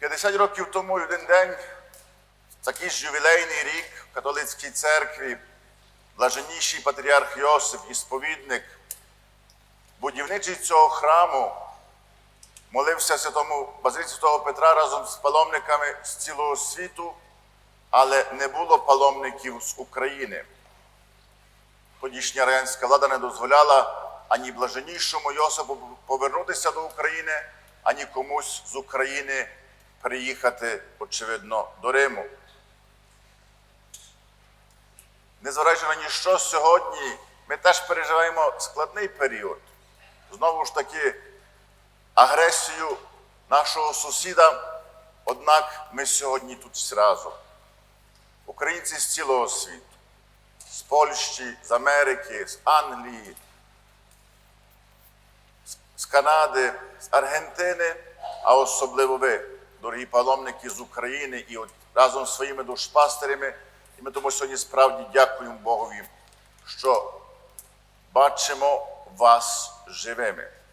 50 років тому в один день, такий ж ювілейний рік в католицькій церкві, блаженніший патріарх Йосип і сповідник, будівничий цього храму, молився святому Базиліці Святого Петра разом з паломниками з цілого світу, але не було паломників з України. Тодішня радянська влада не дозволяла ані блаженнішому Йосипу повернутися до України, ані комусь з України приїхати, очевидно, до Риму. Незважаючи на ніщо, сьогодні ми теж переживаємо складний період. Знову ж таки, агресію нашого сусіда, однак ми сьогодні тут разом. Українці з цілого світу, з Польщі, з Америки, з Англії, з Канади, з Аргентини, а особливо ви, дорогі паломники з України, і от разом з своїми душпастерями. І ми тому сьогодні справді дякуємо Богові, що бачимо вас живими.